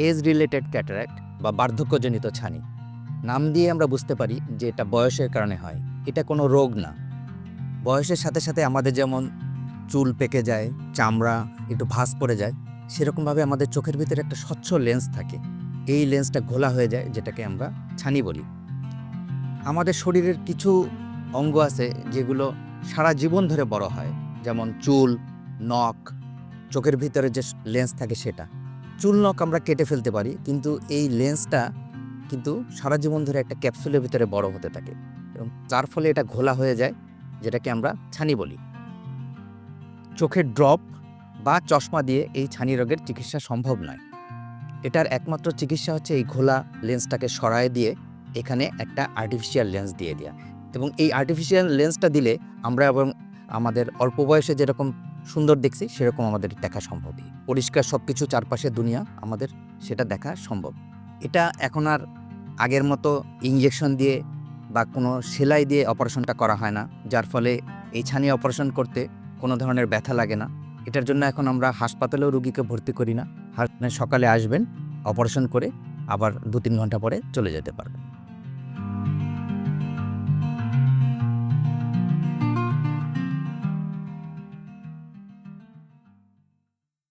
Age related cataract বা বার্ধক্যজনিত ছানি। নাম দিয়ে আমরা বুঝতে পারি যে এটা বয়সের কারণে হয়। এটা কোনো রোগ না। বয়সের সাথে সাথে আমাদের যেমন চুল পেকে যায়, চামড়া একটু ভাঁজ পড়ে যায়, সেরকমভাবে আমাদের চোখের ভিতরে একটা স্বচ্ছ লেন্স থাকে। এই লেন্সটা ঘোলা হয়ে যায়, যেটাকে আমরা ছানি বলি। আমাদের শরীরের কিছু অঙ্গ আছে যেগুলো সারা জীবন ধরে বড় হয়। যেমন চুল, নখ, চোখের ভিতরে যে লেন্স থাকে সেটা। চুল নখ আমরা কেটে ফেলতে পারি, কিন্তু এই লেন্সটা কিন্তু সারা জীবন ধরে একটা ক্যাপসুলের ভিতরে বড় হতে থাকে এবং যার ফলে এটা ঘোলা হয়ে যায়, যেটাকে আমরা ছানি বলি। চোখের ড্রপ বা চশমা দিয়ে এই ছানি রোগের চিকিৎসা সম্ভব নয়। এটার একমাত্র চিকিৎসা হচ্ছে এই ঘোলা লেন্সটাকে সরায় দিয়ে এখানে একটা আর্টিফিশিয়াল লেন্স দিয়ে দেওয়া এবং এই আর্টিফিশিয়াল লেন্সটা দিলে আমরা এবং আমাদের অল্প বয়সে যেরকম সুন্দর দেখছি, সেরকম আমাদের দেখা সম্ভবই পরিষ্কার সব কিছু চারপাশে দুনিয়া, আমাদের সেটা দেখা সম্ভব। এটা এখন আর আগের মতো ইঞ্জেকশন দিয়ে বা কোনো সেলাই দিয়ে অপারেশনটা করা হয় না, যার ফলে এই ছানি অপারেশন করতে কোনো ধরনের ব্যথা লাগে না। এটার জন্য এখন আমরা হাসপাতালেও রুগীকে ভর্তি করি না। সকালে আসবেন অপারেশন করে আবার দু তিন ঘণ্টা পরে চলে যেতে পারবেন।